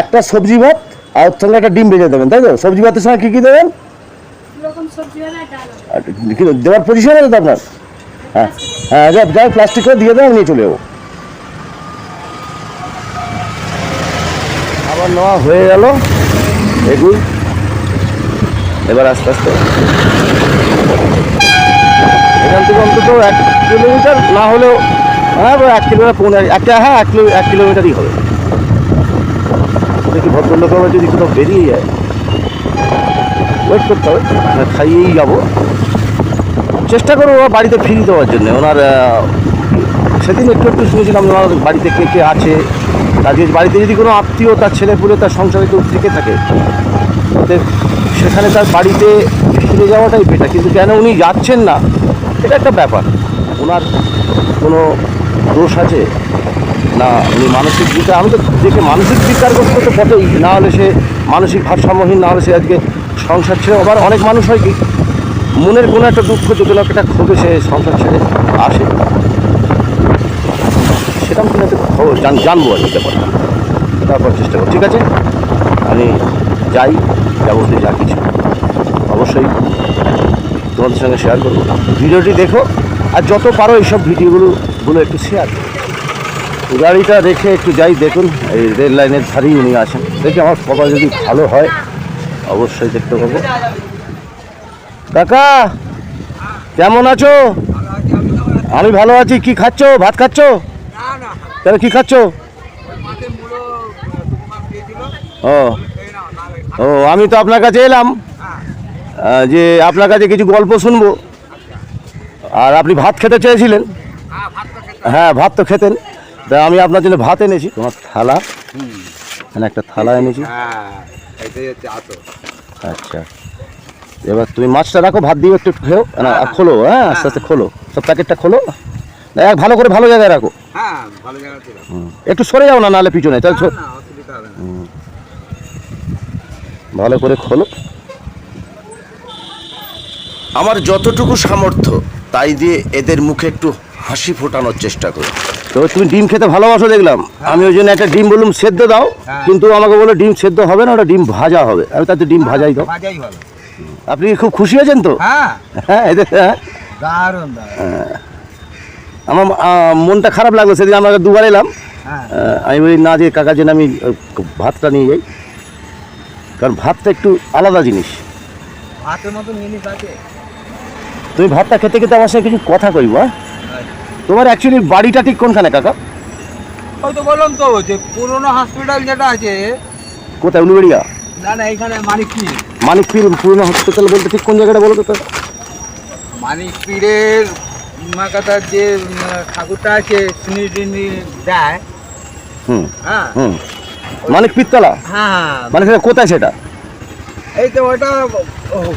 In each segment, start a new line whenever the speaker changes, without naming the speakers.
একটা সবজি ভাত আর ওর সঙ্গে একটা ডিম ভেজে দেবেন তাই তো? সবজি ভাতের সঙ্গে কী কী দেবেন? দেওয়ার পজিশন আছে তো আপনার? হ্যাঁ হ্যাঁ যাই যাই প্লাস্টিক করে দিয়ে দেবেন নিয়ে চলে যাব। আবার নেওয়া হয়ে গেল। এগুল এবার আস্তে আস্তে। এখান থেকে অন্তত এক কিলোমিটার না হলেও হ্যাঁ এক কিলোমিটার পৌনে এক হ্যাঁ এক কিলো এক কিলোমিটারই হবে। দেখি ভদ্রলোক আবার যদি কোথাও বেরিয়ে যায়? ওয়েট করতে হবে। খাইয়েই যাব। চেষ্টা করব ওর বাড়িতে ফিরিয়ে দেওয়ার জন্য। ওনার সেদিন একটু একটু শুনেছিলাম ওনার বাড়িতে কে কে আছে। তাদের বাড়িতে যদি কোনো আত্মীয়, তার ছেলে পুলে, তার সংসারে কেউ থেকে থাকে সেখানে তার বাড়িতে ফিরে যাওয়াটাই বেটার কিন্তু কেন উনি যাচ্ছেন না? এটা একটা ব্যাপার। ওনার কোনো দোষ আছে? না, উনি মানসিক বিকার আমি তো দেখে মানসিক বিকারগ্রস্ত তো বটেই। না হলে সে মানসিক ভারসাম্যহীন, না হলে সে আজকে সংসার ছেড়ে আবার অনেক মানুষ হয় কি, মনের কোনো একটা দুঃখ যে কোনো একটা ক্ষোভে সে সংসার ছেড়ে আসে। সেটা আমি কিন্তু খবর জান- জানব আর কি ব্যাপারটা। তারপর চেষ্টা করব। ঠিক আছে? আমি যাই যাবতীয় যা কিছু। অবশ্যই তোমাদের সঙ্গে শেয়ার করব। ভিডিওটি দেখো, আর যত পারো এইসব ভিডিওগুলো গুলো একটু শেয়ার করো। গাড়িটা রেখে একটু যাই, দেখুন। এই রেল লাইনের ধারেই উনি আসেন দেখি আমার সবাই যদি ভালো হয়, অবশ্যই দেখতে পাবো। কাকা, কেমন আছো? আমি ভালো আছি। কি খাচ্ছো? ভাত খাচ্ছো? তাহলে কি খাচ্ছ? ও ও, আমি তো আপনার কাছে এলাম। যে আপনার কাছে কিছু গল্প শুনব। আর আপনি ভাত খেতে চেয়েছিলেন। হ্যাঁ ভাত তো খেতেন। তা আমি আপনার জন্য ভাত এনেছি। তোমার থালা। এখানে একটা থালা এনেছি। আচ্ছা। এবার তুমি মাছটা রাখো, ভাত দিয়ে একটু খেও। না খোলো হ্যাঁ আস্তে আস্তে খোলো। সব প্যাকেটটা খোলো। এক ভালো করে ভালো জায়গায় রাখো। একটু সরে যাও না, নাহলে পিছনে। তাহলে ভালো করে খোলো। আমার যতটুকু সামর্থ্য, তাই দিয়ে এদের মুখে একটু হাসি ফোটানোর চেষ্টা করি। তো তুমি ডিম খেতে ভালোবাসো দেখলাম। আমি ওই জন্য একটা ডিম বললাম সেদ্ধ দাও
হ্যাঁ।
কিন্তু আমাকে বলে ডিম সেদ্ধ হবে না ওটা ডিম ভাজা হবে। আমি তাতে ডিম ভাজাই দাও। আপনি খুব খুশি হয়েছেন তো?
হ্যাঁ।
হ্যাঁ হ্যাঁ। আমার মনটা খারাপ লাগল সেদিন আমরা দুবার এলাম।
হ্যাঁ।
আমি বলি না যে কাকার জন্য আমি ভাতটা নিয়ে যাই। কারণ ভাতটা একটু আলাদা জিনিস।
হাতের মতো জিনিস আছে।
তুমি ভাতটা খেতে খেতে আমার সঙ্গে কিছু কথা কইব হ্যাঁ? তোমার অ্যাকচুয়ালি বাড়িটা ঠিক কোনখানে কাকা?
ওই তো বললাম তো যে পুরনো হসপিটাল যেটা আছে
কোথায় উলুবেড়িয়া?
না না এখানে মানিক পীর
মানিকপীর পুরনো হসপিটাল বলতে ঠিক কোন জায়গাটা বলো তো কাকা?
মানিক পীরের মাকাতার যে ঠাকুরটা আছে শুনি টিনি দেয়।
হুম
হ্যাঁ।
হুম। মানিক পীরতলা
হ্যাঁ।
মানে সেটা কোথায় সেটা?
এই তো ওটা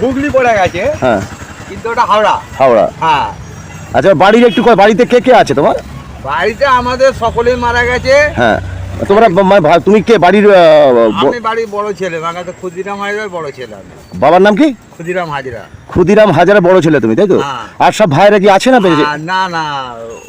হুগলি পড়ে গেছে।
হ্যাঁ।
কিন্তু ওটা হাওড়া।
হাওড়া।
হ্যাঁ।
আচ্ছা বাড়ির একটু কয়- বাড়িতে কে কে আছে তোমার?
বাড়িতে আমাদের সকলেই মারা গেছে।
হ্যাঁ তোমরা মানে তুমি কে বাড়ির
আমি বাড়ির বড় ছেলে বাংলাতে ক্ষুদিরাম হাজরার বড় ছেলে আমি।
বাবার নাম কি?
ক্ষুদিরাম হাজরা
ক্ষুদিরাম হাজারা বড় ছেলে তুমি তাই তো?
হ্যাঁ।
আর সব ভাইরা কি আছে না বেঁচে?
না না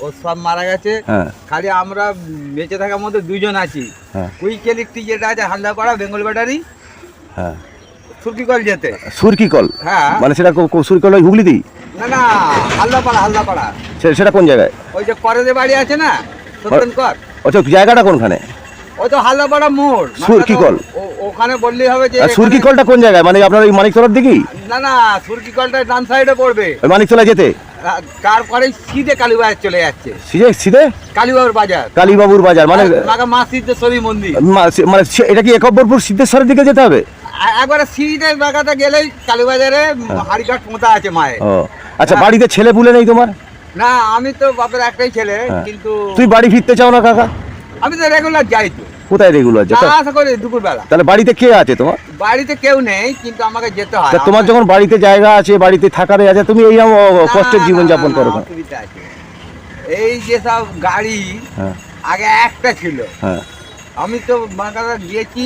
ও সব মারা গেছে।
হ্যাঁ।
খালি আমরা বেঁচে থাকার মধ্যে দুইজন আছি।
হ্যাঁ।
কুইক ইলেকট্রিক যেটা আছে হালদাপাড়া বেঙ্গল ব্যাটারি
হ্যাঁ।
সুরকিকল যেতে।
সুরকি কল
হ্যাঁ।
মানে সেটা কো- কো- সুরকি কল ওই হুগলিতেই?
না না হালদাপাড়া হালদাপাড়া।
সেটা কোন জায়গায়?
ওই যে করেদে বাড়ি আছে না সত্যেন কর।
আচ্ছা জায়গাটা কোনখানে?
ওই তো হালদাপাড়া মোড়।
সুরকিকল।
ওখানে বললেই হবে যে
সুরকি কলটা কোন জায়গায়? মানে আপনার ওই মানিকতলার দিকেই?
না না সুরকিকলটা ডান সাইডে পড়বে।
ওই মানিকতলা যেতে?
তারপরে সিধে কালীবাজার চলে যাচ্ছে।
সিধে? সিধে?
কালীবাবুর বাজার।
কালীবাবুর বাজার মানে
মা সিদ্ধেশ্বরী মন্দির।
মানে এটা কি একব্বরপুর সিদ্ধেশ্বরের দিকে যেতে হবে?
একবারে সিধে বাগাতে গেলেই কালীবাজারে হাড়িঘাট পোঁতা আছে মায়ের।
আচ্ছা বাড়িতে ছেলে পুলে নেই তোমার?
না আমি তো বাপের একটাই ছেলে
হ্যাঁ।
কিন্তু
তুই বাড়ি ফিরতে চাও না কাকা?
আমি তো রেগুলার যাই তো।
কোথায় রেগুলার যেতে
আশা করি দুপুরবেলা।
তাহলে বাড়িতে কে আছে তোমার?
বাড়িতে কেউ নেই কিন্তু আমাকে যেতে হয়।
তোমার যখন বাড়িতে জায়গা আছে বাড়িতে থাকার আছে তুমি
না,
কষ্টের জীবন যাপন করো
এই যে সব গাড়ি
হ্যাঁ।
আগে একটা ছিল।
হ্যাঁ।
আমি তো বাংলাদেশ গিয়েছি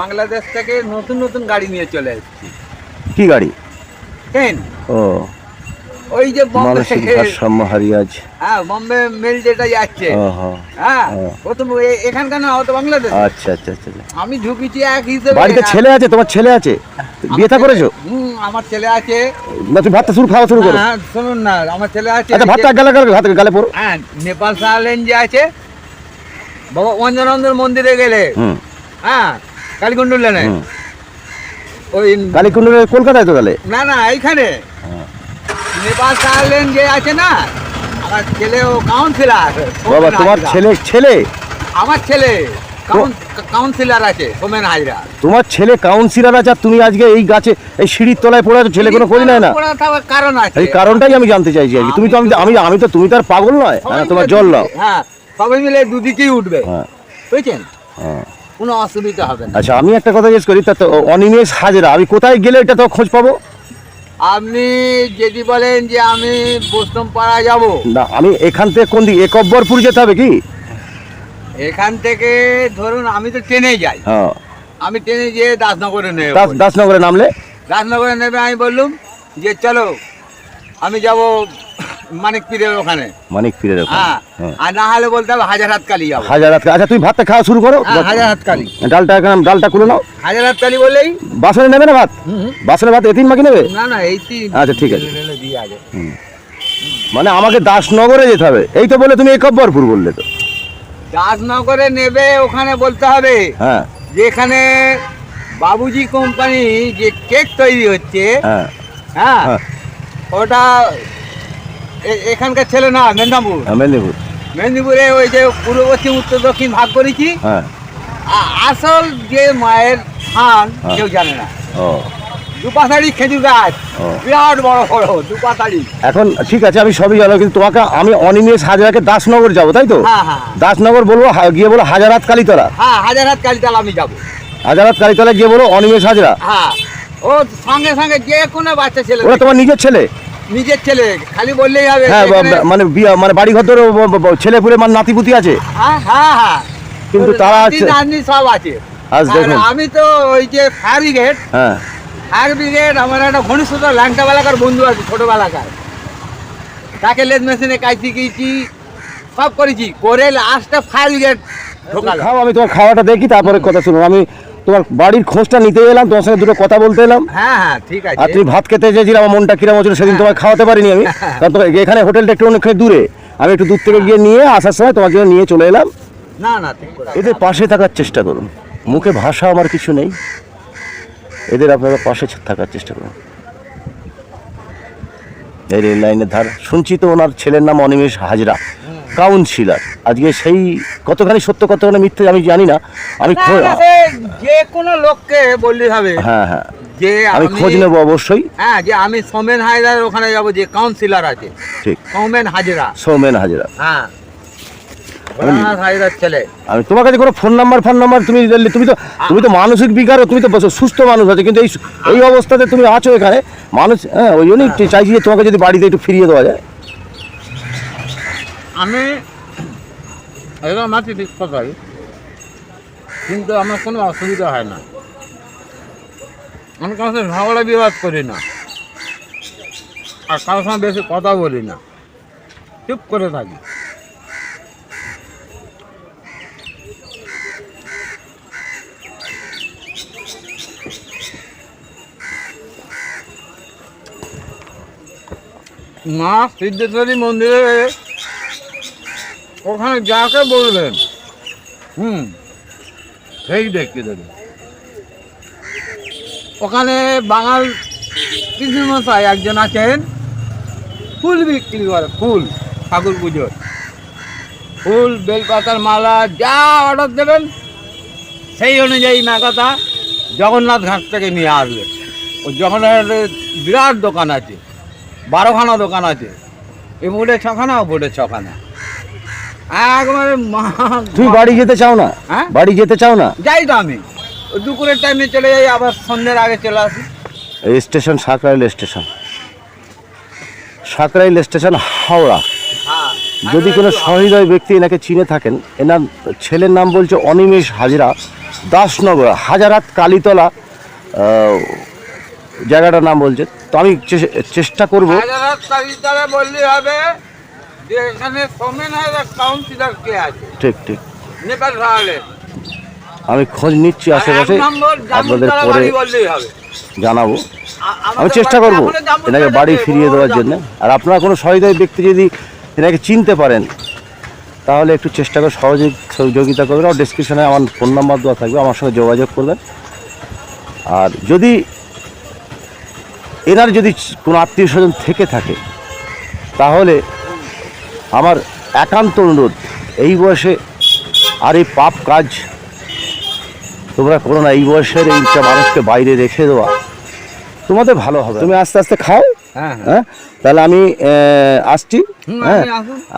বাংলাদেশ থেকে নতুন নতুন গাড়ি নিয়ে চলে এসেছি।
কি গাড়ি?
ট্রেন।
ও।
ওই যে বম্বে থেকে
ভারসাম্য
হ্যাঁ বম্বে মেল যেটা যাচ্ছে।
ওহো
হ্যাঁ। প্রথম এখানকার না হতো বাংলাদেশ
আচ্ছা আচ্ছা আচ্ছা আচ্ছা।
আমি ঝুঁকিছি এক হিসেবে
বাড়িতে ছেলে আছে? তোমার ছেলে আছে? বিয়ে থা করেছ?
হুম আমার ছেলে আছে।
না তুমি ভাতটা শুরু খাওয়া শুরু করো।
হ্যাঁ শুনুন না আমার ছেলে আছে।
আচ্ছা ভাতটা গালে গালে হাতে গালে পড়ো।
হ্যাঁ নেপাল সাহালেন যে আছে। বাবা অঞ্জনন্দর মন্দিরে গেলে? হ্যাঁ কালীকুণ্ডু লেনে ওই
কালীকুণ্ডের কলকাতায় তো গেলে
না না এইখানে।
হ্যাঁ।
নেপাল সাহালেন যে আছে না আমার ছেলে ও কাউন্সিলার
বাবা তোমার ছেলে ছেলে?
আমার ছেলে কাউন্সিলার আছে সোমেন হাজরা।
তোমার ছেলে কাউন্সিলর আছে আর তুমি আজকে এই গাছে এই সিঁড়ির তলায় পড়ে আছো? ছেলে কোনো নেয় না?
পড়া কারণ আছে।
এই কারণটাই আমি জানতে চাইছি আর তুমি তো আমি আমি আমি তো তুমি তো আর পাগল নয়। হ্যাঁ তোমার জল নাও
হ্যাঁ সবাই মিলে দুদিকেই উঠবে।
হ্যাঁ।
বুঝছেন?
হ্যাঁ।
কোনো অসুবিধা হবে না।
আচ্ছা আমি একটা কথা জিজ্ঞেস করি তা তো অনিমেষ হাজরা আমি কোথায় গেলে এটা তো খোঁজ পাবো?
আপনি যদি বলেন যে আমি বৈষ্ণব পাড়া যাব।
না আমি এখান থেকে কোন দিকে? একব্বরপুর যেতে হবে কি?
এখান থেকে ধরুন আমি তো ট্রেনে যাই।
হ্যাঁ।
আমি ট্রেনে যেয়ে দাসনগরে নেব।
দাস দাসনগরে নামলে?
দাসনগরে নেবে আমি বললুম যে চলো আমি যাব মানিক পীরের ওখানে।
মানিক ফিরে
হ্যাঁ আর না হলে বলতে হবে হাজার হাত কালি যাব।
হাজার হাত আচ্ছা তুমি ভাতটা খাওয়া শুরু করো।
হ্যাঁ হাজার হাত কালি।
ডালটা এখানে ডালটা খুলে নাও।
হাজার হাত কালি বললেই
বাসনে নেবে না ভাত। বাসনে ভাত এতিন মাকি নেবে?
না না এই তিন।
আচ্ছা, ঠিক আছে। মানে আমাকে দাসনগরে যেতে হবে। এই তো বলে তুমি একব্বরপুর বললে তো।
দাসনগরে নেবে ওখানে বলতে হবে
হ্যাঁ।
যে এখানে বাবুজি কোম্পানি যে কেক তৈরি হচ্ছে
হ্যাঁ।
হ্যাঁ
হ্যাঁ।
ওটা এখানকার ছেলে না মেদিনীপুর।
হ্যাঁ, মেদিনীপুর।
মেদিনীপুরে ওই যে পূর্ব পশ্চিম উত্তর দক্ষিণ ভাগ করেছি।
হ্যাঁ।
আসল যে মায়ের থান
হ্যাঁ।
কেউ জানে না।
ও।
দুপাশাড়ি খেজুর গাছ। বিরাট বড় বড় দুপাশাড়ি
এখন ঠিক আছে আমি সবই জানো কিন্তু তোমাকে আমি অনিমেষ হাজারাকে দাসনগর যাব তাই তো? দাসনগর বলব গিয়ে বলো হাজারাত কালীতলা।
হ্যাঁ হাজার হাত কালিতাল আমি যাব।
হাজারাত কালীতলা গিয়ে বলো অনিমেষ হাজরা
হ্যাঁ। ও সঙ্গে সঙ্গে যে কোনো বাচ্চা ছেলে
ওরা তোমার নিজের ছেলে?
নিজের ছেলে খালি বললেই হবে
হ্যাঁ মানে বিয়া মানে বাড়ি ঘর ছেলে পুলে মানে নাতিপুতি আছে?
হ্যাঁ হ্যাঁ হ্যাঁ।
কিন্তু তারা আছে
নাতনি সব আছে।
আজ দেখুন।
আমি তো ওই যে ফায়ার ব্রিগেড
হ্যাঁ।
ফায়ার ব্রিগেড আমার একটা ঘনিষ্ঠ ল্যাংটাবেলাকার বন্ধু আছে ছোটবেলাকার। তাকে লেদ মেশিনে কাজ শিখিয়েছি সব করেছি। করে লাস্টটা ফায়ার ব্রিগেড ঢোকালো।
খাও আমি তোমার খাওয়াটা দেখি তারপরে কথা শুনুন। আমি তোমার বাড়ির খোঁজটা নিতে এলাম তোমার সঙ্গে দুটো কথা বলতে এলাম।
হ্যাঁ হ্যাঁ ঠিক
আর তুমি ভাত খেতে চেয়েছিলে আমার মনটা কিরম হচ্ছিল সেদিন তোমায় খাওয়াতে পারিনি আমি। কারণ তোমার এখানে হোটেলটা একটু অনেকখানি দূরে। আমি একটু দূর থেকে গিয়ে নিয়ে আসার সময় তোমাকে নিয়ে চলে এলাম।
না না
এদের পাশে থাকার চেষ্টা করুন। মুখে ভাষা আমার কিছু নেই। এদের আপনারা পাশে থাকার চেষ্টা করুন। এই রেল লাইনের ধার। শুনছি তো ওনার ছেলের নাম অনিমেষ হাজরা। কাউন্সিলার। আজকে সেই কতখানি সত্য কতখানি মিথ্যে আমি জানি না। আমি
যে কোনো লোককে বললে হবে।
হ্যাঁ হ্যাঁ।
যে
আমি খোঁজ নেব অবশ্যই।
হ্যাঁ যে আমি সোমেন হায়দার ওখানে যাব যে কাউন্সিলর আছে।
ঠিক।
সৌমেন হাজরা।
সৌমেন হাজরা।
হ্যাঁ।
আমি তোমার কাছে কোনো ফোন নাম্বার ফোন নাম্বার তুমি দিলে- তুমি তো তুমি তো মানসিক বিকারও তুমি তো সুস্থ মানুষ আছে কিন্তু এই এই অবস্থাতে তুমি আছো এখানে। মানুষ হ্যাঁ ওই জন্যই একটু চাইছি যে তোমাকে যদি বাড়িতে একটু ফিরিয়ে দেওয়া যায়।
আমি এরকম আছি ঠিক কথাই, কিন্তু আমার কোনো অসুবিধা হয় না। আমি কারোর সাথে ঝগড়া বিবাদ করি না। আর কারোর সঙ্গে বেশি কথা বলি না। চুপ করে থাকি। মা সিদ্ধেশ্বরী মন্দিরে ওখানে যাকে বলবেন। হুম, সেই দেখতে দেবে। ওখানে বাঙাল কৃষ্ণমশাই একজন আছেন। ফুল বিক্রি করে, ফুল, ঠাকুর পুজোর। ফুল, বেলপাতার মালা, যা অর্ডার দেবেন, সেই অনুযায়ী মেকাতা জগন্নাথ ঘাট থেকে নিয়ে আসবে। ও জগন্নাথের বিরাট দোকান আছে, বারোখানা দোকান আছে। এ বোর্ডে ছখানা, ও বোর্ডে ছখানা। একবারে
তুমি বাড়ি যেতে চাও না?
হ্যাঁ?
বাড়ি যেতে চাও না?
যাই তো আমি। দুপুরের টাইমে চলে যাই আবার সন্ধ্যের আগে চলে আসি।
Station Sankrail station Sankrail station Howrah.
হ্যাঁ।
যদি কোনো সহৃদয় ব্যক্তি এনাকে চিনে থাকেন এনার ছেলের নাম বলছে অনিমেষ হাজরা দাসনগর হাজারাত কালীতলা জায়গাটার নাম বলছে। তো আমি চেষ্টা করব।
তারিখে বললে হবে যে এখানে সোমেন হাজার কাউন্সিলর কে আছে।
ঠিক ঠিক।
নেপাল
আমি খোঁজ নিচ্ছি আশেপাশে। আপনাদের পরে জানাব। আমি চেষ্টা করব এনাকে বাড়ি ফিরিয়ে দেওয়ার। জন্য। আর আপনারা কোনো সহৃদয় ব্যক্তি যদি এনাকে চিনতে পারেন তাহলে একটু চেষ্টা করে সহযোগ সহযোগিতা করবেন আর ডিসক্রিপশনে আমার ফোন নাম্বার দেওয়া থাকবে আমার সঙ্গে যোগাযোগ করবেন। আর যদি এনার যদি কোনো আত্মীয় স্বজন থেকে থাকে তাহলে আমার একান্ত অনুরোধ এই বয়সে আর এই পাপ কাজ তোমরা করো না এই বয়সের এইটা মানুষকে বাইরে রেখে দেওয়া। তোমাদের ভালো হবে। তুমি আস্তে আস্তে খাও।
হ্যাঁ হ্যাঁ।
হ্যাঁ? তাহলে আমি আসছি। হ্যাঁ?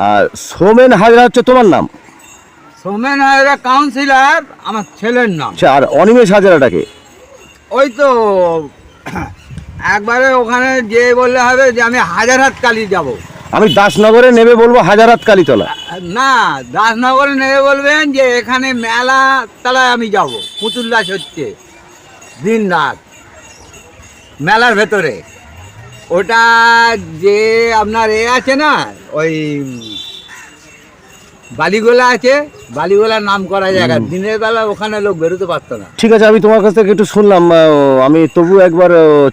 আর সোমেন হাজরা হচ্ছে তোমার নাম?
সোমেন হাজরা কাউন্সিলর আমার ছেলের নাম।
আচ্ছা আর অনিমেষ হাজরাটাকে?
ওই তো একবারে ওখানে যে বললে হবে যে আমি হাজার হাত কালি যাব।
আমি দাসনগরে নেবে বলব হাজারাত কালীতলা।
না, দাসনগরে নেবে বলবেন যে এখানে মেলা তলায় আমি যাব, পুতুল দাস হচ্ছে, দিন রাত, মেলার ভেতরে। ওটা যে আপনার এ আছে না, ওই বালিগোলা আছে বালিগোলার নাম করা জায়গা। দিনের বেলা ওখানে লোক বেরোতে পারতো না।
ঠিক আছে আমি তোমার কাছ থেকে একটু শুনলাম আমি তবু একবার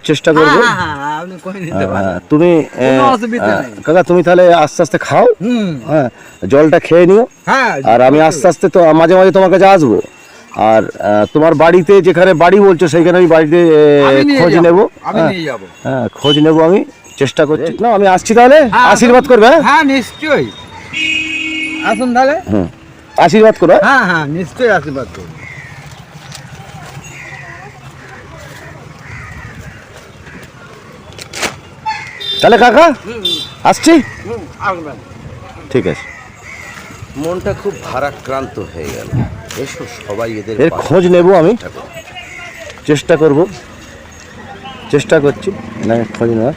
চেষ্টা করব।
হ্যাঁ, হ্যাঁ, হ্যাঁ,
তুমি। কাকা তুমি তাহলে আস্তে আস্তে খাও।
হুম।
হ্যাঁ জলটা খেয়ে নিও।
হ্যাঁ
আর আমি আস্তে আস্তে তো মাঝে মাঝে তোমার কাছে আসব। আর তোমার বাড়িতে যেখানে বাড়ি বলছো সেইখানে আমি বাড়িতে খোঁজ নেব। হ্যাঁ, খোঁজ নেব আমি চেষ্টা করছি। না আমি আসছি তাহলে। আশীর্বাদ করবে? হ্যাঁ
নিশ্চয়ই। আসুন তাহলে।
হুম। আশীর্বাদ করো হ্যাঁ?
হ্যাঁ হ্যাঁ নিশ্চয়ই আশীর্বাদ করুন
তাহলে কাকা আসছি? ঠিক আছে।
মনটা খুব ভারাক্রান্ত হয়ে গেল। এসো সবাই এদের
এর খোঁজ নেব আমি। চেষ্টা করব। চেষ্টা করছি। না খোঁজ নেওয়ার।